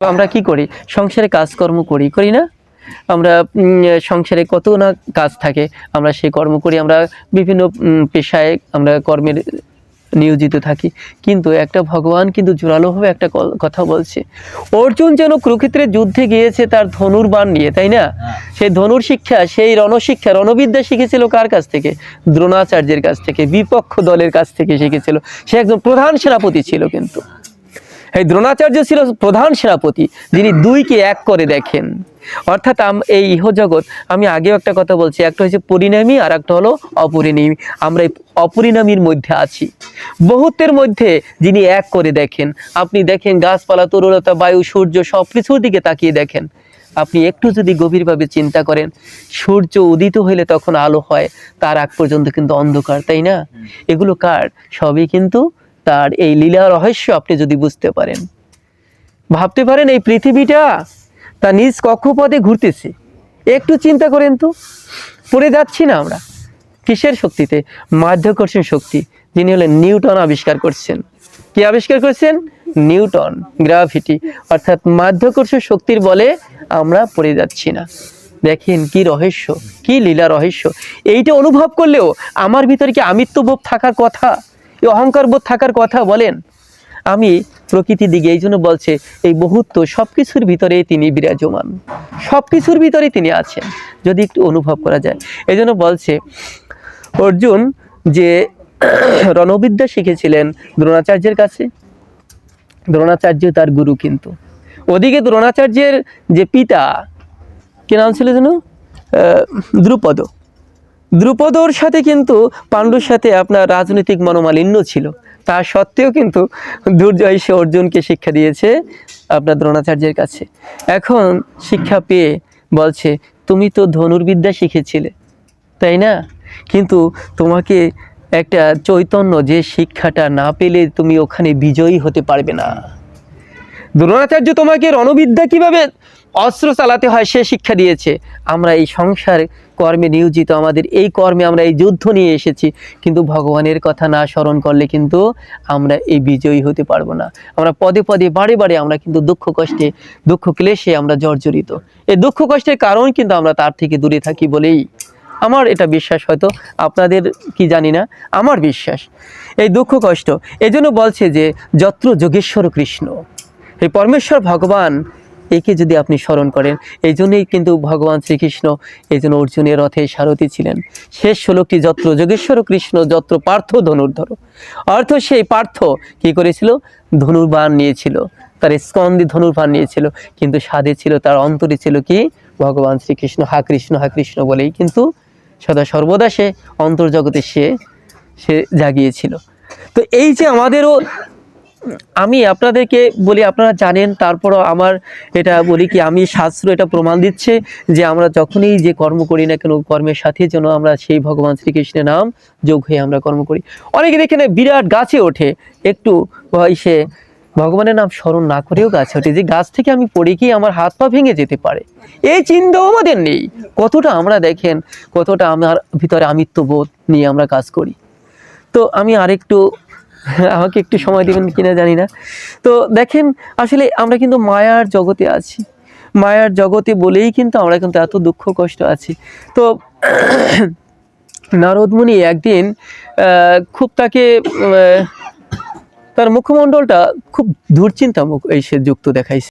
আমরা কি করি? সংসারে কাজকর্ম করি করি না? আমরা সংসারে কত না কাজ থাকে, আমরা সেই কর্ম করি, আমরা বিভিন্ন পেশায় আমরা কর্মের নিয়োজিত থাকি। কিন্তু একটা ভগবান কিন্তু জোরালোভাবে একটা কথা বলছে, অর্জুন যেন কুরুক্ষেত্রের যুদ্ধে গিয়েছে, তার ধনুর বাণ নিয়ে, তাই না? সেই ধনুর শিক্ষা, সেই রণশিক্ষা, রণবিদ্যা শিখেছিল কার কাছ থেকে? দ্রোণাচার্যের কাছ থেকে, বিপক্ষ দলের কাছ থেকে শিখেছিল। সে একজন প্রধান সেনাপতি ছিল কিন্তু। এই দ্রোণাচার্য ছিল প্রধান সেনাপতি যিনি দুইকে এক করে দেখেন। অর্থাৎ এই ইহজগৎ আমি আগেও একটা কথা বলছি একটা হচ্ছে পরিণামী আর একটা হলো অপরিণামী। আমরা এই অপরিণামীর মধ্যে আছি। বহুত্বের মধ্যে যিনি এক করে দেখেন। আপনি দেখেন গাছপালা তরুলতা বায়ু সূর্য সব কিছুর দিকে তাকিয়ে দেখেন। আপনি একটু যদি গভীরভাবে চিন্তা করেন সূর্য উদিত হইলে তখন আলো হয় তার আগ পর্যন্ত কিন্তু অন্ধকার তাই না? এগুলো কার? সবই কিন্তু তার এই লীলা রহস্য আপনি যদি বুঝতে পারেন। ভাবতে পারেন এই পৃথিবীটা তা নিজ কক্ষপথে ঘুরতেছে। একটু চিন্তা করেন তো, পড়ে যাচ্ছি না আমরা। কিসের শক্তিতে? মাধ্যাকর্ষণ শক্তি, যিনি হলেন নিউটন আবিষ্কার করছেন। কি আবিষ্কার করছেন? Newton, gravity. অর্থাৎ মাধ্যাকর্ষণ শক্তির বলে আমরা পড়ে যাচ্ছি না। দেখেন কি রহস্য, কি লীলা রহস্য। এইটা অনুভব করলেও আমার ভিতরে কি আমিত্ববোধ থাকার কথা? এই অহংকার বোধ থাকার কথা বলেন। আমি প্রকৃতির দিকে এই জন্য বলছে, এই বহুত্ব সব কিছুর ভিতরে তিনি বিরাজমান। সব কিছুর ভিতরে তিনি আছেন, যদি একটু অনুভব করা যায়। এই জন্য বলছে, অর্জুন যে রণবিদ্যা শিখেছিলেন দ্রোণাচার্যের কাছে, দ্রোণাচার্য তার গুরু কিন্তু। ওদিকে দ্রোণাচার্যের যে পিতা, কি নাম ছিল যেন? দ্রুপদ। দ্রুপদর সাথে কিন্তু পাণ্ডুর সাথে আপনার রাজনৈতিক মনোমালিন্য ছিল। তা সত্ত্বেও কিন্তু দুর্জয় সে অর্জুনকে শিক্ষা দিয়েছে আপনার দ্রোণাচার্যের কাছে। এখন শিক্ষা পেয়ে বলছে, তুমি তো ধনুর্বিদ্যা শিখেছিলে, তাই না? কিন্তু তোমাকে একটা চৈতন্য যে শিক্ষাটা না পেলে তুমি ওখানে বিজয়ী হতে পারবে না। দ্রোণাচার্য তোমাকে রণবিদ্যা কীভাবে অস্ত্র চালাতে হয় সে শিক্ষা দিয়েছে। আমরা এই সংসার কর্মে নিয়োজিত, আমাদের এই কর্মে আমরা এই যুদ্ধ নিয়ে এসেছি। কিন্তু ভগবানের কথা না স্মরণ করলে কিন্তু আমরা এই বিজয়ী হতে পারব না। আমরা পদে পদে, বারে বারে আমরা কিন্তু দুঃখ কষ্টে, দুঃখ ক্লেশে আমরা জর্জরিত। এই দুঃখ কষ্টের কারণ কিন্তু আমরা তার থেকে দূরে থাকি বলেই আমার এটা বিশ্বাস। হয়তো আপনাদের কি জানি না, আমার বিশ্বাস। এই দুঃখ কষ্ট, এজন্য বলছে যে, যত্র যোগেশ্বর কৃষ্ণ। এই পরমেশ্বর, ভগবান, একে যদি আপনি স্মরণ করেন এই জন্যই কিন্তু ভগবান শ্রীকৃষ্ণ এই জন্য অর্জুনের রথে সারথি ছিলেন। শেষ শ্লোকটি, যত্র যোগেশ্বর কৃষ্ণ, যত্র পার্থ ধনুর্ধর। অর্থ সেই পার্থ কি করেছিল? ধনুর্বাণ নিয়েছিল। তার স্কন্দে ধনুর্বাণ নিয়েছিল, কিন্তু সাধে ছিল, তার অন্তরে ছিল কি? ভগবান শ্রীকৃষ্ণ, হা কৃষ্ণ হা কৃষ্ণ বলেই কিন্তু সদা সর্বদা সে অন্তর্জগতে সে সে জাগিয়েছিল। তো এই যে আমাদেরও আমি আপনাদেরকে বলি, আপনারা জানেন, তারপরও আমার এটা বলি কি, আমি শাস্ত্র এটা প্রমাণ দিচ্ছে যে আমরা যখনই যে কর্ম করি না কেন, কর্মের সাথে যেন আমরা সেই ভগবান শ্রীকৃষ্ণের নাম যোগ হয়ে আমরা কর্ম করি। অনেকে দেখে না বিরাট গাছে ওঠে, একটু হয় সে ভগবানের নাম স্মরণ না করেও গাছে ওঠে, যে গাছ থেকে আমি পড়ে গিয়ে আমার হাত পা ভেঙে যেতে পারে? এই চিন্তাও আমাদের নেই। কতটা আমরা দেখেন, কতটা আমার ভিতরে আমিত্ববোধ নিয়ে আমরা কাজ করি। তো আমি আরেকটু আমাকে একটু সময় দেবেন কিনা জানি না। তো দেখেন আসলে আমরা কিন্তু মায়ার জগতে আছি। মায়ার জগতে বলেই কিন্তু আমরা কিন্তু এত দুঃখ কষ্ট আছি। তো নারদমুনি একদিন আহ, খুব তাকে তার মুখমণ্ডলটা খুব দুশ্চিন্তামুখ এই সে যুক্ত দেখাইছে।